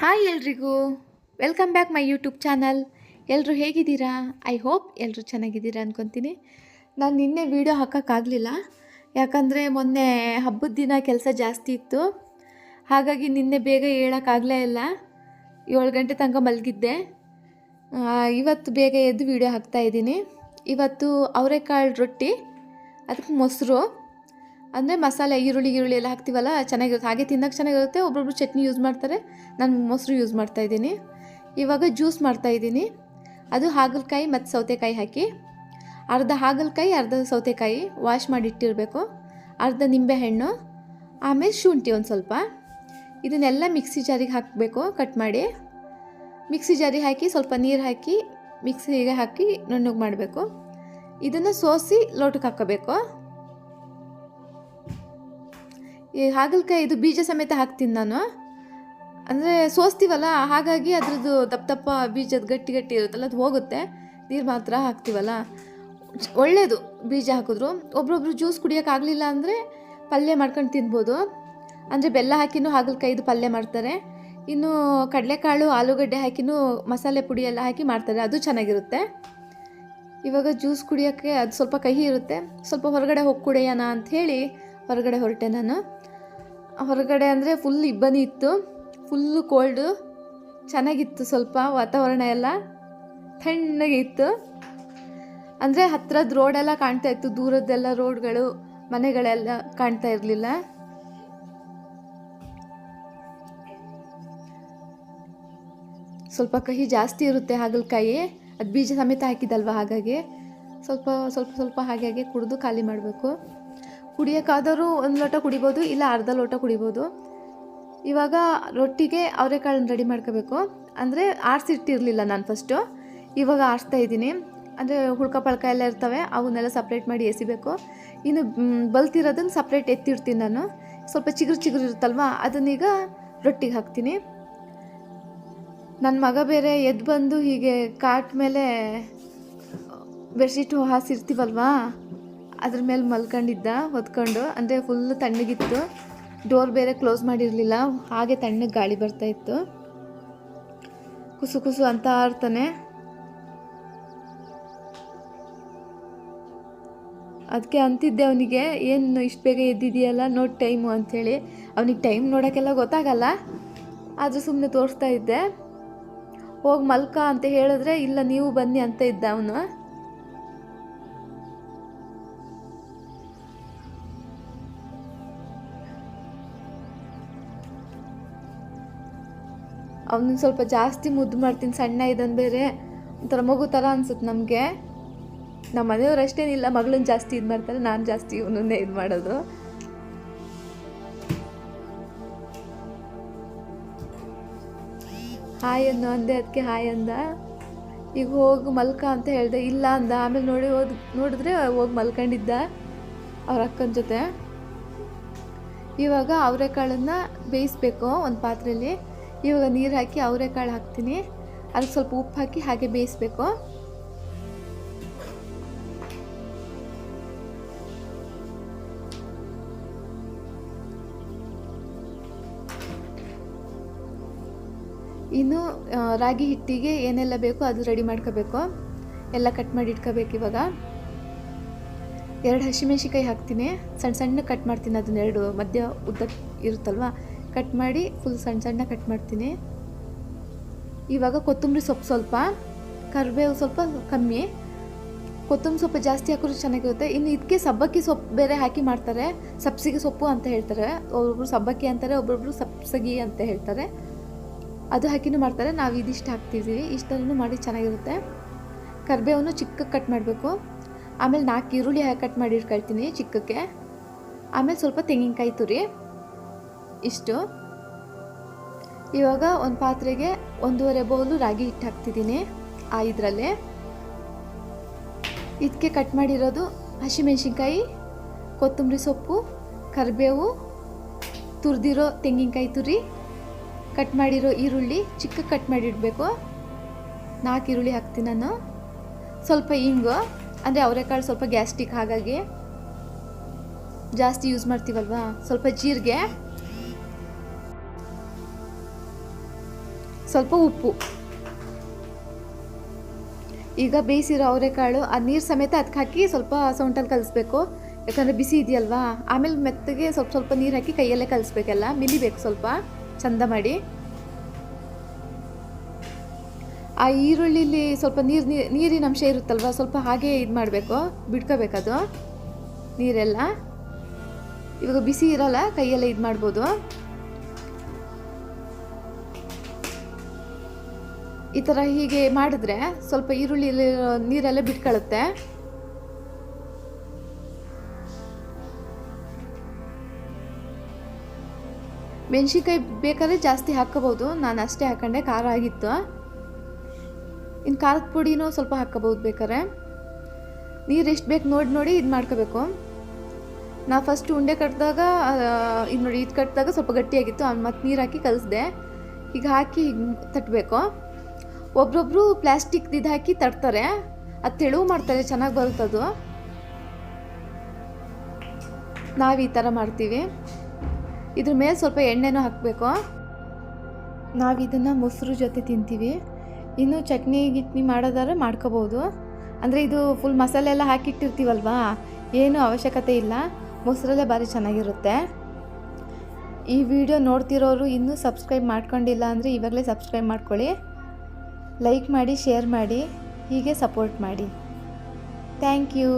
Hi ಎಲ್ರಿಗೂ. Welcome back my YouTube channel ಎಲ್ಲರೂ ಹೇಗಿದ್ದೀರಾ? ಐ ಹೋಪ್ ಎಲ್ಲರೂ ಚೆನ್ನಾಗಿದ್ದೀರಾ ಅಂದ್ಕೊತೀನಿ ನಾನು ನಿನ್ನೆ ವೀಡಿಯೋ ಹಾಕೋಕ್ಕಾಗಲಿಲ್ಲ ಯಾಕಂದರೆ ಮೊನ್ನೆ ಹಬ್ಬದ ದಿನ ಕೆಲಸ ಜಾಸ್ತಿ ಇತ್ತು. ಹಾಗಾಗಿ ನಿನ್ನೆ ಬೇಗ ಹೇಳೋಕ್ಕಾಗಲೇ ಇಲ್ಲ. ಏಳು ಗಂಟೆ ತನಕ ಮಲಗಿದ್ದೆ. ಇವತ್ತು ಬೇಗ ಎದ್ದು ವೀಡಿಯೋ ಹಾಕ್ತಾಯಿದ್ದೀನಿ ಇವತ್ತು ಅವರೆಕಾಳು ರೊಟ್ಟಿ, ಅದಕ್ಕೆ ಮೊಸರು. ಅಂದರೆ ಮಸಾಲೆ, ಈರುಳ್ಳಿ ಈರುಳ್ಳಿ ಎಲ್ಲ ಹಾಕ್ತೀವಲ್ಲ, ಚೆನ್ನಾಗಿರುತ್ತೆ. ಹಾಗೆ ತಿನ್ನೋಕ್ಕೆ ಚೆನ್ನಾಗಿರುತ್ತೆ. ಒಬ್ಬೊಬ್ರು ಚಟ್ನಿ ಯೂಸ್ ಮಾಡ್ತಾರೆ. ನಾನು ಮೊಸರು ಯೂಸ್ ಮಾಡ್ತಾ ಇದ್ದೀನಿ. ಇವಾಗ ಜ್ಯೂಸ್ ಮಾಡ್ತಾಯಿದ್ದೀನಿ ಅದು ಹಾಗಲಕಾಯಿ ಮತ್ತು ಸೌತೆಕಾಯಿ ಹಾಕಿ. ಅರ್ಧ ಹಾಗಲಕಾಯಿ, ಅರ್ಧ ಸೌತೆಕಾಯಿ ವಾಶ್ ಮಾಡಿ ಇಟ್ಟಿರಬೇಕು. ಅರ್ಧ ನಿಂಬೆಹಣ್ಣು ಆಮೇಲೆ ಶುಂಠಿ ಒಂದು ಸ್ವಲ್ಪ. ಇದನ್ನೆಲ್ಲ ಮಿಕ್ಸಿ ಜಾರಿಗೆ ಹಾಕಬೇಕು ಕಟ್ ಮಾಡಿ. ಮಿಕ್ಸಿ ಜಾರಿ ಹಾಕಿ ಸ್ವಲ್ಪ ನೀರು ಹಾಕಿ ಮಿಕ್ಸಿಗೆ ಹಾಕಿ ನುಣ್ಣಗೆ ಮಾಡಬೇಕು. ಇದನ್ನು ಸೋಸಿ ಲೋಟಕ್ಕೆ ಹಾಕೋಬೇಕು. ಈ ಹಾಗಲಕಾಯಿ ಇದು ಬೀಜ ಸಮೇತ ಹಾಕ್ತೀನಿ ನಾನು. ಅಂದರೆ ಸೋಸ್ತೀವಲ್ಲ, ಹಾಗಾಗಿ ಅದರದ್ದು ದಪ್ಪ ದಪ್ಪ ಬೀಜದ ಗಟ್ಟಿ ಗಟ್ಟಿ ಇರುತ್ತಲ್ಲ, ಅದು ಹೋಗುತ್ತೆ. ನೀರು ಮಾತ್ರ ಹಾಕ್ತೀವಲ್ಲ. ಒಳ್ಳೆಯದು ಬೀಜ ಹಾಕಿದ್ರು. ಒಬ್ರೊಬ್ರು ಜ್ಯೂಸ್ ಕುಡಿಯೋಕ್ಕಾಗಲಿಲ್ಲ ಅಂದರೆ ಪಲ್ಯ ಮಾಡ್ಕೊಂಡು ತಿನ್ಬೋದು. ಅಂದರೆ ಬೆಲ್ಲ ಹಾಕಿನೂ ಹಾಗಲಕಾಯಿದು ಪಲ್ಯ ಮಾಡ್ತಾರೆ. ಇನ್ನು ಕಡಲೆಕಾಳು, ಆಲೂಗಡ್ಡೆ ಹಾಕಿನೂ ಮಸಾಲೆ ಪುಡಿ ಎಲ್ಲ ಹಾಕಿ ಮಾಡ್ತಾರೆ. ಅದು ಚೆನ್ನಾಗಿರುತ್ತೆ. ಇವಾಗ ಜ್ಯೂಸ್ ಕುಡಿಯೋಕ್ಕೆ ಅದು ಸ್ವಲ್ಪ ಕಹಿ ಇರುತ್ತೆ. ಸ್ವಲ್ಪ ಹೊರಗಡೆ ಹೋಗಿ ಕುಡಿಯೋಣ ಅಂತ ಹೇಳಿ ಹೊರಗಡೆ ಹೊರಟೆ ನಾನು. ಹೊರಗಡೆ ಅಂದರೆ ಫುಲ್ ಇಬ್ಬನಿ ಇತ್ತು. ಫುಲ್ಲು ಕೋಲ್ಡು ಚೆನ್ನಾಗಿತ್ತು ಸ್ವಲ್ಪ ವಾತಾವರಣ ಎಲ್ಲ. ತಣ್ಣಗೆ ಇತ್ತು. ಅಂದರೆ ಹತ್ತಿರದ ರೋಡೆಲ್ಲ ಕಾಣ್ತಾ ಇತ್ತು. ದೂರದ್ದೆಲ್ಲ ರೋಡ್ಗಳು ಮನೆಗಳೆಲ್ಲ ಕಾಣ್ತಾ ಇರಲಿಲ್ಲ. ಸ್ವಲ್ಪ ಕಹಿ ಜಾಸ್ತಿ ಇರುತ್ತೆ ಹಾಗಲಕಾಯಿ. ಅದು ಬೀಜ ಸಮೇತ ಹಾಕಿದಲ್ವ ಹಾಗಾಗಿ. ಸ್ವಲ್ಪ ಸ್ವಲ್ಪ ಸ್ವಲ್ಪ ಹಾಗೆ ಹಾಗೆ ಕುಡಿದು ಖಾಲಿ ಮಾಡಬೇಕು. ಕುಡಿಯೋಕ್ಕಾದರೂ ಒಂದು ಲೋಟ ಕುಡಿಬೋದು, ಇಲ್ಲ ಅರ್ಧ ಲೋಟ ಕುಡಿಬೋದು. ಇವಾಗ ರೊಟ್ಟಿಗೆ ಅವರೆಕಾಳನ್ನ ರೆಡಿ ಮಾಡ್ಕೋಬೇಕು. ಅಂದರೆ ಆರಿಸಿಟ್ಟಿರಲಿಲ್ಲ ನಾನು ಫಸ್ಟು ಇವಾಗ ಆರಿಸ್ತಾ ಇದ್ದೀನಿ. ಅಂದರೆ ಹುಳ್ಕ ಪಳ್ಕ ಎಲ್ಲ ಇರ್ತವೆ, ಅವನ್ನೆಲ್ಲ ಸಪ್ರೇಟ್ ಮಾಡಿ ಎಸಿಬೇಕು. ಇನ್ನು ಬಲ್ತಿರೋದನ್ನು ಸಪ್ರೇಟ್ ಎತ್ತಿಡ್ತೀನಿ ನಾನು. ಸ್ವಲ್ಪ ಚಿಗುರು ಚಿಗುರು ಇರುತ್ತಲ್ವ, ಅದನ್ನೀಗ ರೊಟ್ಟಿಗೆ ಹಾಕ್ತೀನಿ. ನನ್ನ ಮಗ ಬೇರೆ ಎದ್ದು ಬಂದು ಹೀಗೆ ಕಾಟ್ ಮೇಲೆ ಬೆಡ್ಶೀಟು ಹಾಸಿರ್ತೀವಲ್ವಾ? ಅದ್ರ ಮೇಲೆ ಮಲ್ಕೊಂಡಿದ್ದ, ಹೊತ್ಕೊಂಡು, ಅಂದರೆ ಫುಲ್ ತಣ್ಣಗಿತ್ತು. ಡೋರ್ ಬೇರೆ ಕ್ಲೋಸ್ ಮಾಡಿರಲಿಲ್ಲ, ಹಾಗೆ ತಣ್ಣಗೆ ಗಾಳಿ ಬರ್ತಾ ಇತ್ತು. ಕುಸು ಕುಸು ಅಂತ ಆರ್ತಾನೆ. ಅದಕ್ಕೆ ಅಂತಿದ್ದೆ ಅವನಿಗೆ, ಏನು ಇಷ್ಟು ಬೇಗ ಎದ್ದಿದೆಯಲ್ಲ ನೋಡಿ ಟೈಮು ಅಂಥೇಳಿ ಅವನಿಗೆ ಟೈಮ್ ನೋಡೋಕ್ಕೆಲ್ಲ ಗೊತ್ತಾಗಲ್ಲ, ಆದರೂ ಸುಮ್ಮನೆ ತೋರಿಸ್ತಾ ಇದ್ದೆ. ಹೋಗಿ ಮಲ್ಕ ಅಂತ ಹೇಳಿದ್ರೆ, ಇಲ್ಲ, ನೀವು ಬನ್ನಿ ಅಂತ ಇದ್ದ ಅವನು. ಅವನನ್ನ ಸ್ವಲ್ಪ ಜಾಸ್ತಿ ಮುದ್ದು ಮಾಡ್ತೀನಿ, ಸಣ್ಣ ಇದನ್ ಬೇರೆ. ಒಂಥರ ಮಗು ಥರ ಅನ್ಸುತ್ತೆ ನಮಗೆ. ನಮ್ಮ ಮನೆಯವ್ರು ಅಷ್ಟೇನಿಲ್ಲ, ಮಗಳನ್ನ ಜಾಸ್ತಿ ಇದು ಮಾಡ್ತಾರೆ, ನಾನು ಜಾಸ್ತಿ ಇವನನ್ನೇ ಇದು ಮಾಡೋದು. ಹಾಯ್ ಅನ್ನು ಅಂದೆ ಅದಕ್ಕೆ ಹಾಯ್ ಅಂದ. ಈಗ ಹೋಗಿ ಮಲ್ಕ ಅಂತ ಹೇಳಿದೆ, ಇಲ್ಲ ಅಂದ. ಆಮೇಲೆ ನೋಡಿ ಹೋದ್, ನೋಡಿದ್ರೆ ಹೋಗಿ ಮಲ್ಕೊಂಡಿದ್ದ ಅವ್ರ ಅಕ್ಕನ ಜೊತೆ. ಇವಾಗ ಅವರೆಕಾಳನ್ನು ಬೇಯಿಸ್ಬೇಕು ಒಂದು ಪಾತ್ರೆಯಲ್ಲಿ ಇವಾಗ ನೀರು ಹಾಕಿ ಅವರೆಕಾಳು ಹಾಕ್ತೀನಿ. ಅದಕ್ಕೆ ಸ್ವಲ್ಪ ಉಪ್ಪು ಹಾಕಿ ಹಾಗೆ ಬೇಯಿಸ್ಬೇಕು. ಇನ್ನು ರಾಗಿ ಹಿಟ್ಟಿಗೆ ಏನೆಲ್ಲ ಬೇಕೋ ಅದು ರೆಡಿ ಮಾಡ್ಕೋಬೇಕು. ಎಲ್ಲ ಕಟ್ ಮಾಡಿ ಇಟ್ಕೋಬೇಕು ಇವಾಗ. ಎರಡು ಹಸಿಮೆಣ್ಸಿಕಾಯಿ ಹಾಕ್ತೀನಿ. ಸಣ್ಣ ಸಣ್ಣ ಕಟ್ ಮಾಡ್ತೀನಿ ಅದನ್ನ ಎರಡು ಮಧ್ಯ ಉದ್ದ ಇರುತ್ತಲ್ವ? ಕಟ್ ಮಾಡಿ ಫುಲ್ ಸಣ್ಣ ಸಣ್ಣ ಕಟ್ ಮಾಡ್ತೀನಿ. ಇವಾಗ ಕೊತ್ತಂಬರಿ ಸೊಪ್ಪು ಸ್ವಲ್ಪ, ಕರಿಬೇವು ಸ್ವಲ್ಪ ಕಮ್ಮಿ. ಕೊತ್ತಂಬರಿ ಸೊಪ್ಪು ಜಾಸ್ತಿ ಹಾಕಿದ್ರೆ ಚೆನ್ನಾಗಿರುತ್ತೆ. ಇನ್ನು ಇದಕ್ಕೆ ಸಬ್ಬಕ್ಕಿ ಸೊಪ್ಪು ಬೇರೆ ಹಾಕಿ ಮಾಡ್ತಾರೆ. ಸಬ್ಸಿಗೆ ಸೊಪ್ಪು ಅಂತ ಹೇಳ್ತಾರೆ. ಒಬ್ಬೊಬ್ರು ಸಬ್ಬಕ್ಕಿ ಅಂತಾರೆ ಒಬ್ಬೊಬ್ರು ಸಬ್ಸಗಿ ಅಂತ ಹೇಳ್ತಾರೆ. ಅದು ಹಾಕಿನೂ ಮಾಡ್ತಾರೆ. ನಾವು ಇದಿಷ್ಟು ಹಾಕ್ತಿದ್ದೀವಿ. ಇಷ್ಟನ್ನು ಮಾಡಿ ಚೆನ್ನಾಗಿರುತ್ತೆ. ಕರಿಬೇವನ್ನು ಚಿಕ್ಕಕ್ಕೆ ಕಟ್ ಮಾಡಬೇಕು. ಆಮೇಲೆ ನಾಲ್ಕು ಈರುಳ್ಳಿ ಕಟ್ ಮಾಡಿ ಇಟ್ಕೊಳ್ತೀನಿ ಚಿಕ್ಕಕ್ಕೆ. ಆಮೇಲೆ ಸ್ವಲ್ಪ ತೆಂಗಿನಕಾಯಿ ತುರಿ. ಇಷ್ಟು. ಇವಾಗ ಒಂದು ಪಾತ್ರೆಗೆ ಒಂದೂವರೆ ಬೌಲು ರಾಗಿ ಹಿಟ್ಟು ಹಾಕ್ತಿದ್ದೀನಿ, ಆ ಇದರಲ್ಲೇ. ಇದಕ್ಕೆ ಕಟ್ ಮಾಡಿರೋದು ಹಸಿಮೆಣಸಿನ್ಕಾಯಿ, ಕೊತ್ತಂಬರಿ ಸೊಪ್ಪು, ಕರಿಬೇವು, ತುರಿದಿರೋ ತೆಂಗಿನಕಾಯಿ ತುರಿ, ಕಟ್ ಮಾಡಿರೋ ಈರುಳ್ಳಿ, ಚಿಕ್ಕ ಕಟ್ ಮಾಡಿಡಬೇಕು. ನಾಲ್ಕು ಈರುಳ್ಳಿ ಹಾಕ್ತೀನಿ ನಾನು. ಸ್ವಲ್ಪ ಇಂಗು, ಅಂದರೆ ಅವರೆಕಾಳು ಸ್ವಲ್ಪ ಗ್ಯಾಸ್ಟಿಕ್ ಹಾಗಾಗಿ ಜಾಸ್ತಿ ಯೂಸ್ ಮಾಡ್ತೀವಲ್ವಾ? ಸ್ವಲ್ಪ ಜೀರಿಗೆ. ಸ್ವಲ್ಪ ಉಪ್ಪು. ಈಗ ಬೇಯಿಸಿರೋ ಅವರೆಕಾಳು, ಆ ನೀರು ಸಮೇತ ಅದಕ್ಕೆ ಹಾಕಿ ಸ್ವಲ್ಪ ಸೌಂಟಲ್ಲಿ ಕಲಿಸ್ಬೇಕು. ಯಾಕಂದರೆ ಬಿಸಿ ಇದೆಯಲ್ವಾ? ಆಮೇಲೆ ಮೆತ್ತಗೆ ಸ್ವಲ್ಪ ಸ್ವಲ್ಪ ನೀರು ಹಾಕಿ ಕೈಯಲ್ಲೇ ಕಲಿಸ್ಬೇಕಲ್ಲ ಮಿಲಿಬೇಕು ಸ್ವಲ್ಪ. ಚಂದ ಮಾಡಿ. ಆ ಈರುಳ್ಳಿಲಿ ಸ್ವಲ್ಪ ನೀರು ನೀರಿನ ಅಂಶ ಇರುತ್ತಲ್ವ? ಸ್ವಲ್ಪ ಹಾಗೆ ಇದು ಮಾಡಬೇಕು. ಬಿಡ್ಕೋಬೇಕದು ನೀರೆಲ್ಲ. ಇವಾಗ ಬಿಸಿ ಇರೋಲ್ಲ, ಕೈಯಲ್ಲೇ ಇದು ಮಾಡ್ಬೋದು. ಈ ಥರ ಹೀಗೆ ಮಾಡಿದ್ರೆ ಸ್ವಲ್ಪ ಈರುಳ್ಳಿ ನೀರೆಲ್ಲ ಬಿಟ್ಕೊಳ್ಳುತ್ತೆ ಮೆಣಸಿನ್ಕಾಯಿ ಬೇಕಾದ್ರೆ ಜಾಸ್ತಿ ಹಾಕೋಬೋದು ನಾನು ಅಷ್ಟೇ ಹಾಕೊಂಡೆ, ಖಾರ ಆಗಿತ್ತು. ಇನ್ನು ಖಾರದ ಪುಡಿನೂ ಸ್ವಲ್ಪ ಹಾಕೋಬೋದು ಬೇಕಾದ್ರೆ. ನೀರು ಎಷ್ಟು ಬೇಕು ನೋಡಿ ನೋಡಿ ಇದು ಮಾಡ್ಕೋಬೇಕು. ನಾ ಫಸ್ಟ್ ಉಂಡೆ ಕಟ್ಟಿದಾಗ ಇದು ನೋಡಿ, ಇದು ಕಟ್ಟಿದಾಗ ಸ್ವಲ್ಪ ಗಟ್ಟಿಯಾಗಿತ್ತು. ಮತ್ತೆ ನೀರು ಹಾಕಿ ಕಲಿಸ್ದೆ. ಈಗ ಹಾಕಿ ಹೀಗೆ ತಟ್ಟಬೇಕು ಒಬ್ರೊಬ್ರು ಪ್ಲಾಸ್ಟಿಕ್ ಇದು ಹಾಕಿ ತಡ್ತಾರೆ ಅದು ತೆಳುವು ಮಾಡ್ತಾರೆ, ಚೆನ್ನಾಗಿ ಬರುತ್ತದು. ನಾವು ಈ ಥರ ಮಾಡ್ತೀವಿ. ಇದ್ರ ಮೇಲೆ ಸ್ವಲ್ಪ ಎಣ್ಣೆನೂ ಹಾಕಬೇಕು. ನಾವು ಇದನ್ನು ಮೊಸರು ಜೊತೆ ತಿಂತೀವಿ. ಇನ್ನು ಚಟ್ನಿ, ಗಿಟ್ನಿ ಮಾಡೋದಾದ್ರೆ ಮಾಡ್ಕೋಬೋದು. ಅಂದರೆ ಇದು ಫುಲ್ ಮಸಾಲೆ ಎಲ್ಲ ಹಾಕಿಟ್ಟಿರ್ತೀವಲ್ವಾ? ಏನು ಅವಶ್ಯಕತೆ ಇಲ್ಲ. ಮೊಸರಲ್ಲೇ ಭಾರಿ ಚೆನ್ನಾಗಿರುತ್ತೆ. ಈ ವಿಡಿಯೋ ನೋಡ್ತಿರೋರು ಇನ್ನೂ ಸಬ್ಸ್ಕ್ರೈಬ್ ಮಾಡ್ಕೊಂಡಿಲ್ಲ ಅಂದರೆ ಇವಾಗಲೇ ಸಬ್ಸ್ಕ್ರೈಬ್ ಮಾಡ್ಕೊಳ್ಳಿ. ಲೈಕ್ ಮಾಡಿ ಶೇರ್ ಮಾಡಿ ಹೀಗೆ ಸಪೋರ್ಟ್ ಮಾಡಿ. Thank you